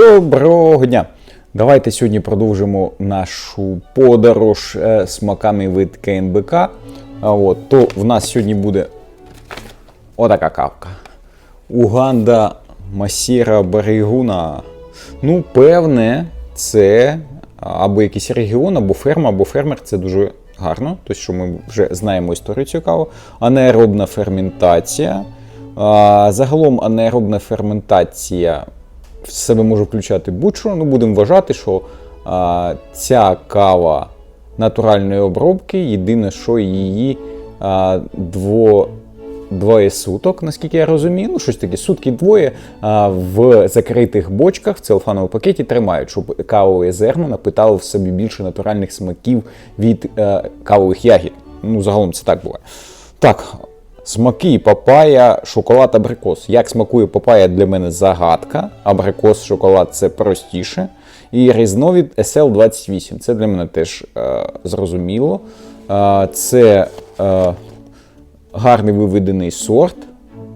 Доброго дня! Давайте сьогодні продовжимо нашу подорож е, смаками від КНБК. От, то в нас сьогодні буде отака кавка. Уганда Масіра Баригуна. Ну, певне, це або якийсь регіон, або ферма, або фермер. Це дуже гарно. Тобто, що ми вже знаємо історію цікаво. Анаеробна ферментація. Загалом анаеробна ферментація в себе може включати будь-що. Ну, будемо вважати, що а, ця кава натуральної обробки, єдине, що її а, дво, двоє суток, наскільки я розумію, ну щось таке, сутки двоє а, в закритих бочках в целофановому пакеті тримають, щоб кавове зерно напитало в собі більше натуральних смаків від е, кавових ягід. Ну, загалом це так буває. Так, Смаки папая, шоколад, абрикос. Як смакує папая для мене загадка. Абрикос, шоколад це простіше. І різновид SL28. Це для мене теж е, зрозуміло. Е, це е, гарний виведений сорт.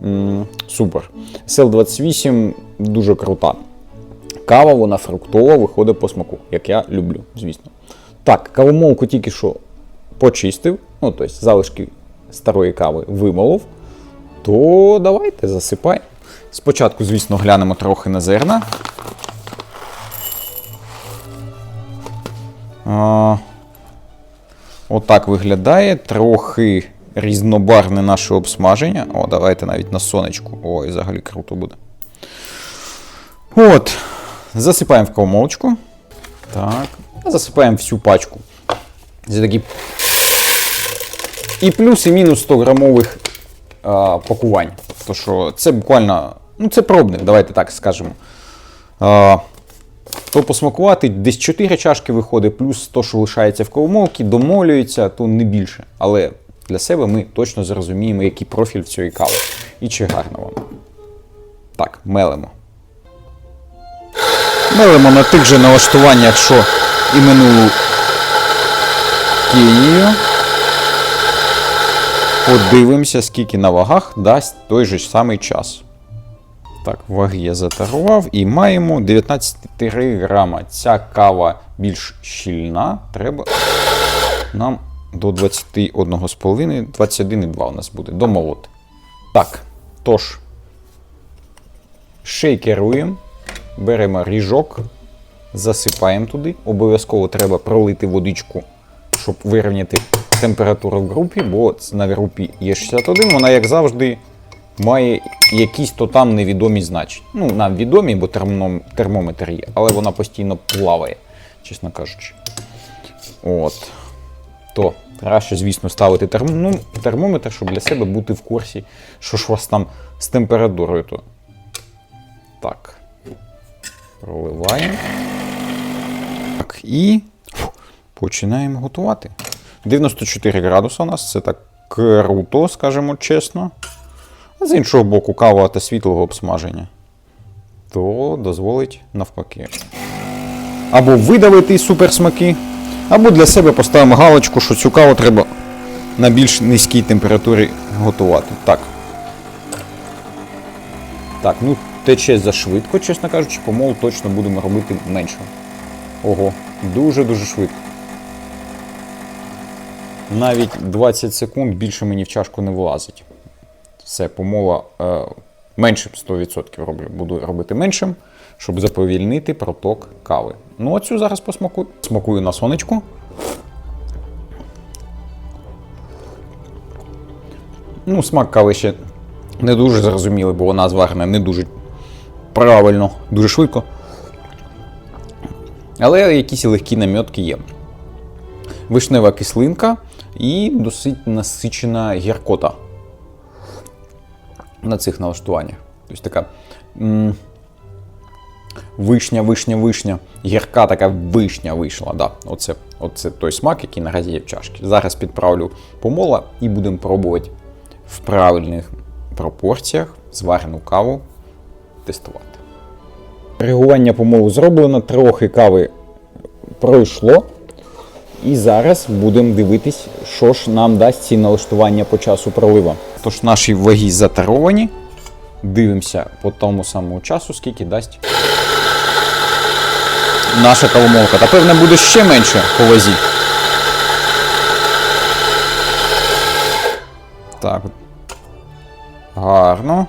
М, супер. SL28 дуже крута. Кава, вона фруктова, виходить по смаку, як я люблю, звісно. Так, кавомолку тільки що почистив, ну, тобто залишки старої кави вимолов, то давайте засипаємо. Спочатку, звісно, глянемо трохи на зерна. А, отак виглядає. Трохи різнобарвне наше обсмаження. О, давайте навіть на сонечку. Ой, взагалі круто буде. От. Засипаємо в кавомолочку. Так. Засипаємо всю пачку. Це такі і плюс і мінус 100 грамових а, пакувань. То що це буквально, ну це пробник, давайте так скажемо. А, то посмакувати десь 4 чашки виходить, плюс то, що лишається в кавомолці, домолюється, то не більше. Але для себе ми точно зрозуміємо, який профіль в цієї кави. І чи гарно воно. Так, мелимо. Мелимо на тих же налаштуваннях, що і минулу Кенію. Подивимося, скільки на вагах дасть той же самий час. Так, ваги я затарував і маємо 19,3 грама. Ця кава більш щільна. Треба нам до 21,5, 21,2 у нас буде домолоти. Так, тож, шейкеруємо, беремо ріжок, засипаємо туди. Обов'язково треба пролити водичку, щоб вирівняти температуру в групі, бо на групі є 61, вона, як завжди, має якісь то там невідомі значення. Ну, нам відомі, бо термометр є, але вона постійно плаває, чесно кажучи. От. То краще, звісно, ставити ну, термометр, щоб для себе бути в курсі, що ж у вас там з температурою. то. Так. Проливаємо. Так, і починаємо готувати. 94 градуса у нас, це так круто, скажімо чесно. А з іншого боку, кава та світлого обсмаження. То дозволить навпаки. Або видавити суперсмаки, або для себе поставимо галочку, що цю каву треба на більш низькій температурі готувати. Так. Так, ну тече зашвидко, чесно кажучи, помол точно будемо робити менше. Ого, дуже-дуже швидко. Навіть 20 секунд більше мені в чашку не влазить. Все, помола е, меншим 100% роблю. Буду робити меншим, щоб заповільнити проток кави. Ну, оцю зараз посмакую. Смакую на сонечку. Ну, смак кави ще не дуже зрозумілий, бо вона зварена не дуже правильно, дуже швидко. Але якісь легкі намітки є. Вишнева кислинка і досить насичена гіркота на цих налаштуваннях. Тобто така м- вишня, вишня, вишня. Гірка така вишня вийшла. Да. Оце, оце той смак, який наразі є в чашці. Зараз підправлю помола і будемо пробувати в правильних пропорціях зварену каву тестувати. Регулювання помолу зроблено, трохи кави пройшло. І зараз будемо дивитись, що ж нам дасть ці налаштування по часу пролива. Тож наші ваги затаровані. Дивимося по тому самому часу, скільки дасть наша кавомолка. Та певне буде ще менше по вазі. Так. Гарно.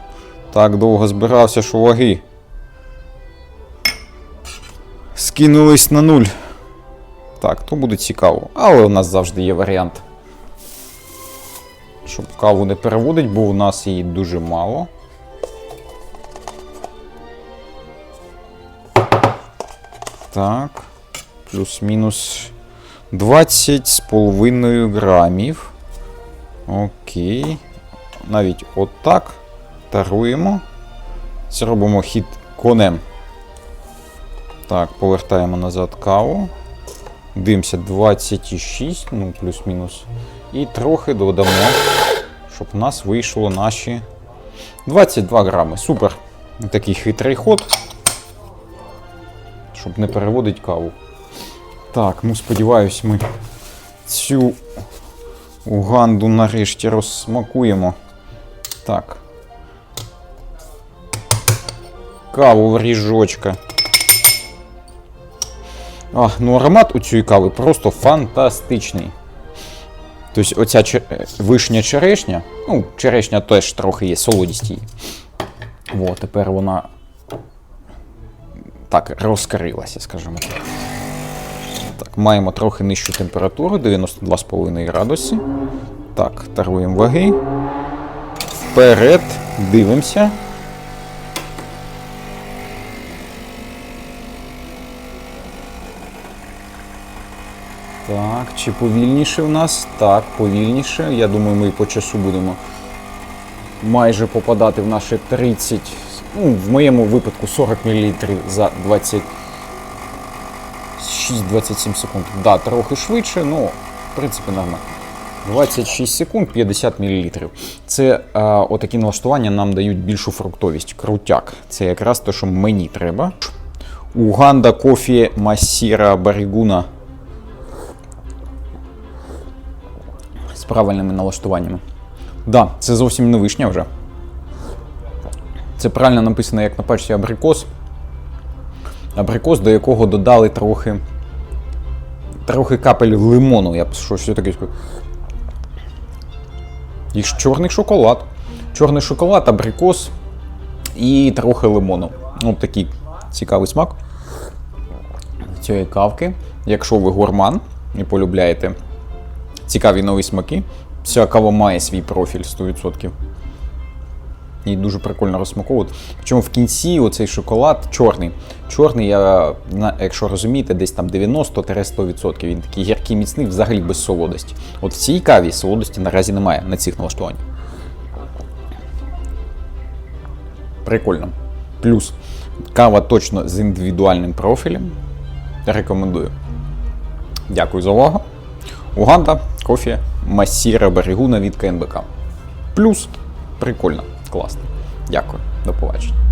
Так довго збирався, що ваги. Скинулись на нуль. Так, то буде цікаво. Але у нас завжди є варіант. Щоб каву не переводить, бо у нас її дуже мало. Так. Плюс-мінус 20 з половиною грамів. Окей. Навіть отак. Таруємо. Зробимо хід конем. Так, повертаємо назад каву. Дивимося 26, ну, плюс-мінус. І трохи додамо, щоб у нас вийшло наші 22 грами. Супер. Такий хитрий ход. Щоб не переводити каву. Так, ну сподіваюсь, ми цю уганду нарешті розсмакуємо. Так. Каву в ріжочка. А, ну аромат у цієї кави просто фантастичний. Тобто оця чер... е, вишня черешня, ну, черешня теж трохи є, солодість її. О, тепер вона так розкрилася, скажімо так. Так, маємо трохи нижчу температуру, 92,5 градуси. Так, таруємо ваги. Вперед, дивимося. Так, чи повільніше у нас? Так, повільніше. Я думаю, ми по часу будемо майже попадати в наші 30, ну, в моєму випадку 40 мл за 26-27 секунд. Да, трохи швидше, ну, в принципі, нормально. 26 секунд 50 мл. Це а, отакі налаштування нам дають більшу фруктовість. Крутяк. Це якраз те, що мені треба. Уганда кофі Масіра Барігуна правильними налаштуваннями. Да, це зовсім не вишня вже. Це правильно написано, як на пачці абрикос. Абрикос, до якого додали трохи. Трохи капель лимону, я б що таке. І чорний шоколад. Чорний шоколад, абрикос і трохи лимону. Ну, такий цікавий смак цієї кавки. Якщо ви гурман і полюбляєте цікаві нові смаки, ця кава має свій профіль 100%. І дуже прикольно розсмаковувати. Причому в кінці оцей шоколад чорний. Чорний, я, якщо розумієте, десь там 90-100%. Він такий гіркий міцний, взагалі без солодості. От в цій каві солодості наразі немає на цих налаштуваннях. Прикольно. Плюс кава точно з індивідуальним профілем. Рекомендую. Дякую за увагу. Уганда, кофе, масіра Берегуна від КНБК. Плюс прикольно, класно. Дякую, до побачення.